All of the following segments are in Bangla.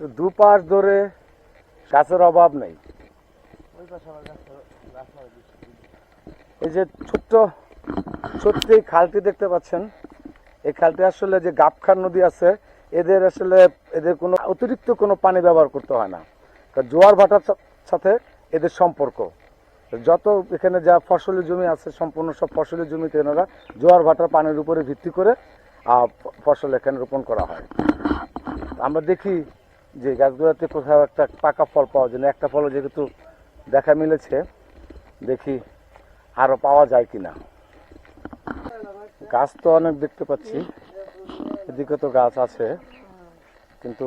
তো দুপাশ ধরে গাছের অভাব নেই। এই যে ছোট্ট, সত্যি খালটি দেখতে পাচ্ছেন? এই খালটি আসলে যে গাবখার নদী আছে, এদের আসলে এদের কোনো অতিরিক্ত কোনো পানি ব্যবহার করতে হয় না। কারণ জোয়ার ভাটার সাথে এদের সম্পর্ক। যত এখানে যা ফসলের জমি আছে, সম্পূর্ণ সব ফসলের জমিতে এনারা জোয়ার ভাটার পানির উপরে ভিত্তি করে ফসল এখানে রোপণ করা হয়। আমরা দেখি যে গাছগুলোতে কোথাও একটা পাকা ফল পাওয়া যায় না একটা ফলও যেহেতু দেখা মিলেছে, দেখি আরও পাওয়া যায় কিনা। গাছ তো অনেক দেখতে পাচ্ছি, এদিকে তো গাছ আছে, কিন্তু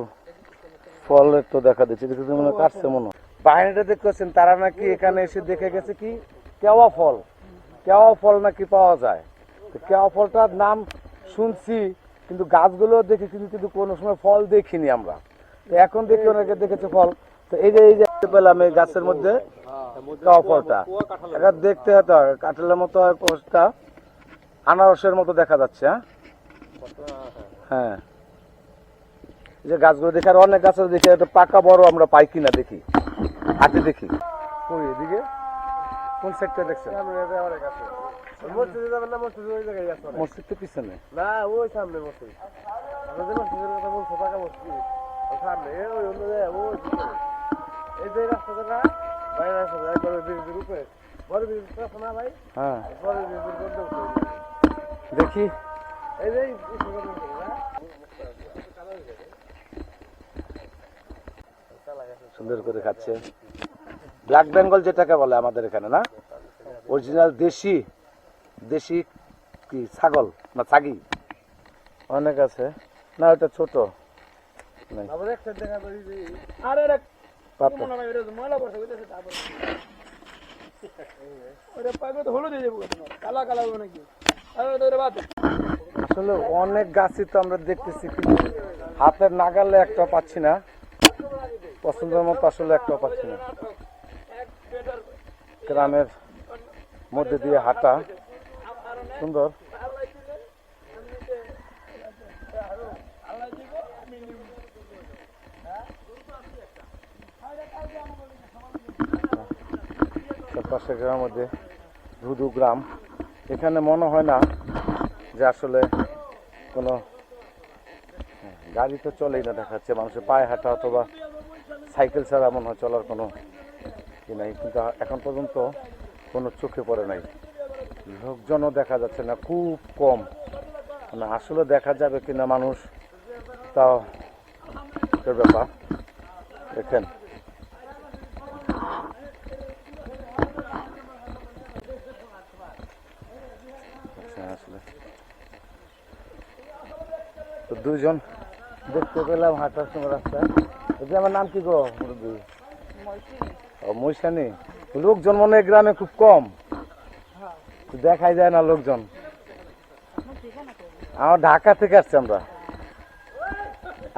ফলের তো দেখা দিচ্ছে, এদিকে তো মনে কাটছে মনে। বাহিনীটা দেখতেছেন, তারা নাকি এখানে এসে দেখে গেছে কি, কেওয়া ফল কেওয়া ফল নাকি পাওয়া যায়। তো কেওয়া ফলটার নাম শুনছি, কিন্তু গাছগুলো দেখি কিন্তু কিন্তু কোনো সময় ফল দেখিনি আমরা। এখন দেখি অনেকে দেখেছে ফল। তো এই যে এই যে পেলাম এই গাছের মধ্যে কেওয়া ফলটা। এটা দেখতে হতো কাঁঠালের মতো হয় পোস্টটা আনারসের মতো দেখা যাচ্ছে হ্যাঁ? হ্যাঁ। যে গাছগুলো দেখি আর অনেক গাছ আছে দেখি একটা পাকা বড় আমরা পাই কিনা দেখি। হাতে দেখি। এদিকে? কোন সেক্টর দেখছেন? মসজিদে মসজিদে জায়গায় আছে মসজিদের পিছনে। না, ওই সামনে মসজিদ। আপনাদের মসজিদের মসজিদ। সামনে ওই অন্য ওই এই যে রাস্তাটা না বাইরে রাস্তা একবার ব্রিজের উপরে। বড় ব্রিজ আছে না ভাই? হ্যাঁ। বড় ব্রিজের বন্ধ দেখি। এই যে সুন্দর সুন্দর করে খাচ্ছে। ব্ল্যাক বেঙ্গল যেটাকে বলে আমাদের এখানে না? অরিজিনাল দেশি দেশি কি ছাগল না ছাগি? অনেক আছে। না ওটা ছোট। আসলে অনেক গাছই তো আমরা দেখতেছি কিন্তু হাতের নাগালে একটা পাচ্ছি না। পছন্দের মতো আসলে একটা পাচ্ছি না। গ্রামের মধ্যে দিয়ে হাঁটা। সুন্দর। তার পাশে গ্রামের মধ্যে ধুধু গ্রাম। এখানে মনে হয় না যে আসলে কোনো, গাড়ি তো চলেই না দেখাচ্ছে মানুষের পায়ে হাঁটা অথবা সাইকেল ছাড়া মনে হয় চলার কোনো ই নাই, কিন্তু এখন পর্যন্ত কোনো চোখে পড়ে নাই। লোকজনও দেখা যাচ্ছে না, খুব কম। মানে আসলে দেখা যাবে কিনা মানুষ, তাও ব্যাপার। দেখেন আচ্ছা আসলে তো দুইজন দেখতে পেলাম হাঁটার সময় রাস্তায় যে আমার নাম কি গো মুরব্বী? ও মৈশানি লোকজন মনে হয় গ্রামে খুব কম। দেখাই যায় না লোকজন। আমার ঢাকা থেকে আসছি আমরা।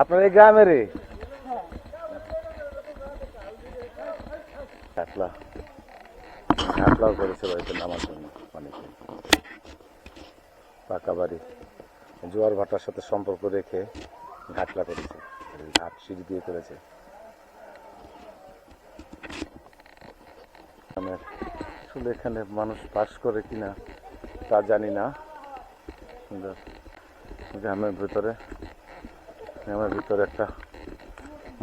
আপনার এই গ্রামেরই করেছে বাড়িতে নামার জন্য অনেকে। পাকা বাড়ি। জোয়ার ভাটার সাথে সম্পর্ক রেখে ঘাটলা করেছে। ঘাট সিঁড়ি দিয়ে করেছে। গ্রামের আসলে এখানে মানুষ বাস করে কিনা তা জানি না। গ্রামের ভিতরে গ্রামের ভিতরে একটা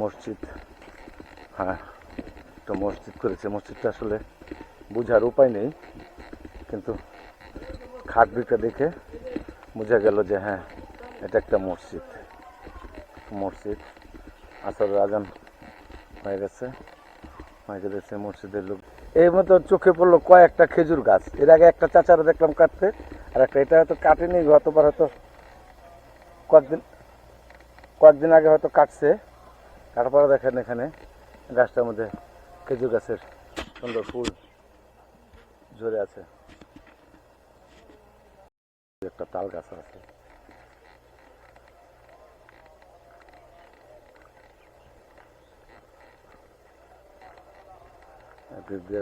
মসজিদ। হ্যাঁ একটা মসজিদ করেছে। মসজিদটা আসলে বোঝার উপায় নেই। কিন্তু খাট খাটবিটা দেখে বোঝা গেল যে হ্যাঁ এটা একটা মসজিদ। মসজিদ আসর আজান হয়ে গেছে। হয়ে গেছে মসজিদের লোক এই মতো চোখে পড়ল কয়েকটা খেজুর গাছ। এর আগে একটা চাচারা দেখলাম কাটতে, আর একটা এটা হয়তো কাটেনি, গতবার হয়তো কয়েকদিন কয়েকদিন আগে হয়তো কাটছে। কাটার পরে দেখেন এখানে গাছটার মধ্যে খেজুর গাছের সুন্দর ফুল ঝরে আছে। একটা তাল গাছ আছে।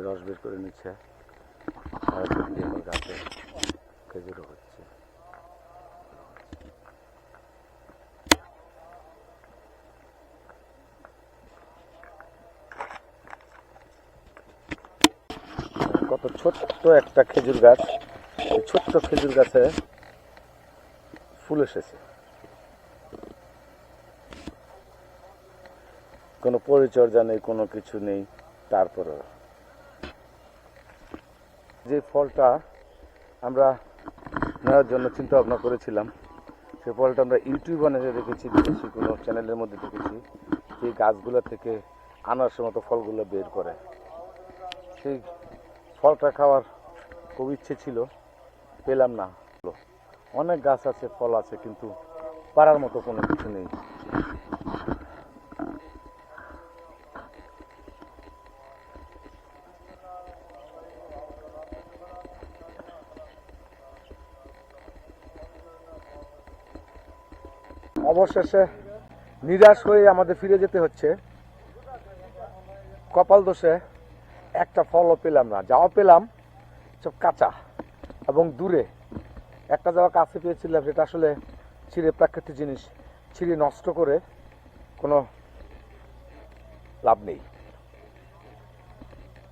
রস বের করে নিচ্ছে। গাছে খেজুরও হচ্ছে। কত ছোট্ট একটা খেজুর গাছ। ছোট্ট খেজুর গাছে ফুল এসেছে। কোনো পরিচর্যা নেই, কোনো কিছু নেই তারপরে যে ফলটা আমরা নেওয়ার জন্য চিন্তা ভাবনা করেছিলাম, সে ফলটা আমরা ইউটিউব বানিয়ে দেখেছি দেখেছি কোনো চ্যানেলের মধ্যে দেখেছি, যে গাছগুলো থেকে আনারসের মতো ফলগুলো বের করে। সেই ফলটা খাওয়ার খুব ইচ্ছে ছিল। পেলাম না। অনেক গাছ আছে, ফল আছে, কিন্তু পারার মতো কোনো কিছু নেই। অবশেষে নিরাশ হয়ে আমাদের ফিরে যেতে হচ্ছে। কপাল দোষে একটা ফলও পেলাম না, যাও পেলাম, সব কাঁচা। এবং দূরে একটা যাওয়া কাছে পেয়েছিলাম সেটা আসলে ছিঁড়ে প্রাকৃতিক জিনিস, ছিঁড়ে নষ্ট করে কোনো লাভ নেই।